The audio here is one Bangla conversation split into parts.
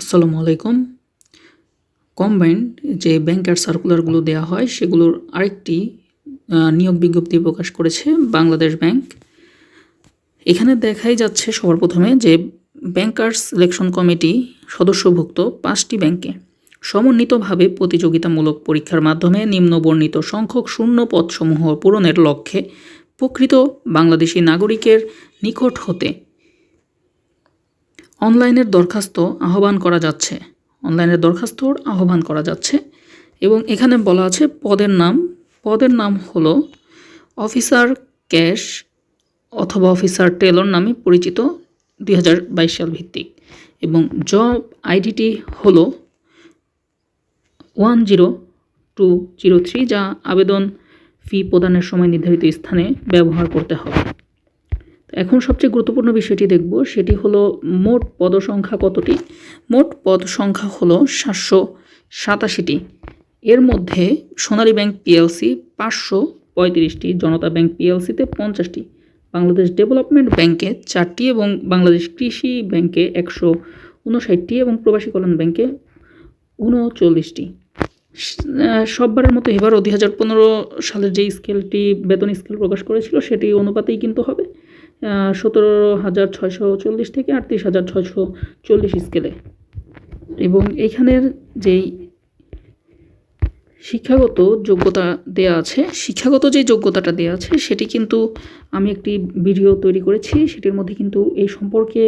আসসালামু আলাইকুম। কম্বাইন্ড যে ব্যাংকার সার্কুলারগুলো দেওয়া হয়, সেগুলোর আরেকটি নিয়োগ বিজ্ঞপ্তি প্রকাশ করেছে বাংলাদেশ ব্যাংক। এখানে দেখাই যাচ্ছে সবার প্রথমে যে ব্যাংকার্স সিলেকশন কমিটি সদস্যভুক্ত পাঁচটি ব্যাংকে। সমন্বিতভাবে প্রতিযোগিতামূলক পরীক্ষার মাধ্যমে নিম্নবর্ণিত সংখ্যক শূন্য পদসমূহ পূরণের লক্ষ্যে প্রকৃত বাংলাদেশি নাগরিকের নিকট হতে অনলাইনের দরখাস্ত আহ্বান করা যাচ্ছে। অনলাইনের দরখাস্তর আহ্বান করা যাচ্ছে এবং এখানে বলা আছে পদের নাম। পদের নাম হলো অফিসার ক্যাশ অথবা অফিসার টেলর নামে পরিচিত দু হাজার বাইশ সাল ভিত্তিক এবং জব আইডিটি হল one zero two zero three যা আবেদন ফি প্রদানের সময় নির্ধারিত স্থানে ব্যবহার করতে হবে। এখন সবচেয়ে গুরুত্বপূর্ণ বিষয়টি দেখব, সেটি হলো মোট পদসংখ্যা কতটি? মোট পদ সংখ্যা হলো সাতশো সাতাশিটি। এর মধ্যে সোনালী ব্যাংক পিএলসি পাঁচশো পঁয়ত্রিশটি, জনতা ব্যাংক পিএলসিতে পঞ্চাশটি, বাংলাদেশ ডেভেলপমেন্ট ব্যাংকে চারটি এবং বাংলাদেশ কৃষি ব্যাংকে একশো উনষাটটি এবং প্রবাসী কল্যাণ ব্যাংকে উনচল্লিশটি। সববারের মতো এবারও দুই হাজার পনেরো সালের যে স্কেলটি, বেতন স্কেল প্রকাশ করেছিল সেটি অনুপাতেই কিন্তু হবে। সতেরো হাজার ছয়শো চল্লিশ থেকে আটত্রিশ হাজার ছয়শো চল্লিশ স্কেলে এবং এইখানের যেই শিক্ষাগত যোগ্যতা দেয়া আছে, শিক্ষাগত যে যোগ্যতাটা দেয়া আছে, সেটি কিন্তু আমি একটি ভিডিও তৈরি করেছি। সেটির মধ্যে কিন্তু এই সম্পর্কে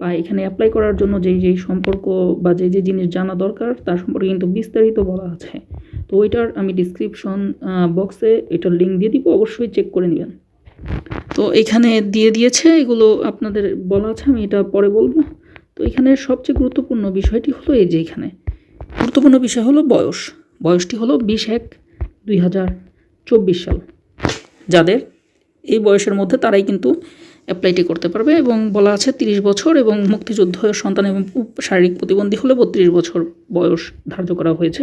বা এখানে অ্যাপ্লাই করার জন্য যেই যেই সম্পর্ক বা যে যে জিনিস জানা দরকার, তার সম্পর্কে কিন্তু বিস্তারিত বলা আছে। তো ওইটার আমি ডিসক্রিপশন বক্সে এটার লিঙ্ক দিয়ে দিব, অবশ্যই চেক করে নেবেন। তো এখানে দিয়ে দিয়েছে, এগুলো আপনাদের বলা আছে, আমি এটা পরে বলব। তো এখানে সবচেয়ে গুরুত্বপূর্ণ বিষয়টি হলো এই যে এখানে। গুরুত্বপূর্ণ বিষয় হলো বয়স। বয়সটি হলো বিশ এক দুই হাজার চব্বিশ সাল। যাদের এই বয়সের মধ্যে তারাই কিন্তু অ্যাপ্লাইটি করতে পারবে এবং বলা আছে তিরিশ বছর এবং মুক্তিযুদ্ধ সন্তান এবং শারীরিক প্রতিবন্ধী হলে বত্রিশ বছর বয়স ধার্য করা হয়েছে।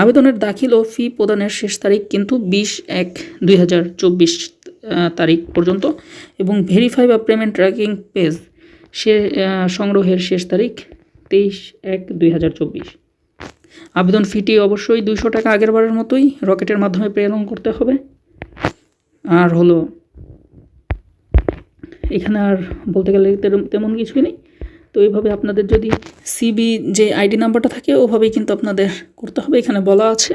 আবেদনের দাখিল ও ফি প্রদানের শেষ তারিখ কিন্তু বিশ এক দুই হাজার চব্বিশ তারিখ পর্যন্ত এবং ভেরিফাই বা পেমেন্ট ট্র্যাকিং পেজ সে সংগ্রহের শেষ তারিখ তেইশ এক দুই হাজার চব্বিশ। আবেদন ফিটি অবশ্যই দুইশো টাকা আগের বারের মতোই রকেটের মাধ্যমে প্রেরণ করতে হবে। আর হলো, এখানে আর বলতে গেলে তেমন কিছুই নেই। তো এইভাবে আপনাদের যদি সিবি যে আইডি নাম্বারটা থাকে, ওভাবেই কিন্তু আপনাদের করতে হবে। এখানে বলা আছে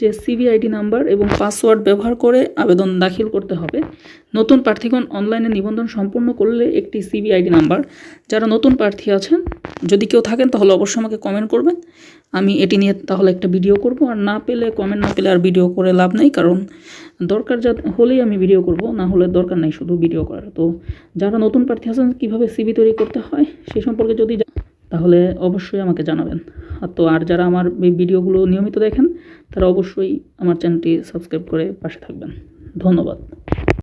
যে সিবি আইডি নাম্বার এবং পাসওয়ার্ড ব্যবহার করে আবেদন দাখিল করতে হবে। নতুন প্রার্থীগণ অনলাইনে নিবন্ধন সম্পূর্ণ করলে একটি সিবি আইডি নাম্বার যারা নতুন প্রার্থী আছেন, যদি কেউ থাকেন তাহলে অবশ্যই আমাকে কমেন্ট করবেন। আমি এটি নিয়ে তাহলে একটা ভিডিও করব। আর না পেলে কমেন্ট না পেলে আর ভিডিও করে লাভ নেই। কারণ দরকার যা, হলেই আমি ভিডিও করব, না হলে দরকার নাই শুধু ভিডিও করার। তো যারা নতুন প্রার্থী আছেন, কীভাবে সিবি তৈরি করতে হয় সেই সম্পর্কে যদি তাহলে অবশ্যই আমাকে জানাবেন। তো আর যারা আমার এই ভিডিওগুলো নিয়মিত দেখেন, তারা অবশ্যই আমার চ্যানেলটি সাবস্ক্রাইব করে পাশে থাকবেন। ধন্যবাদ।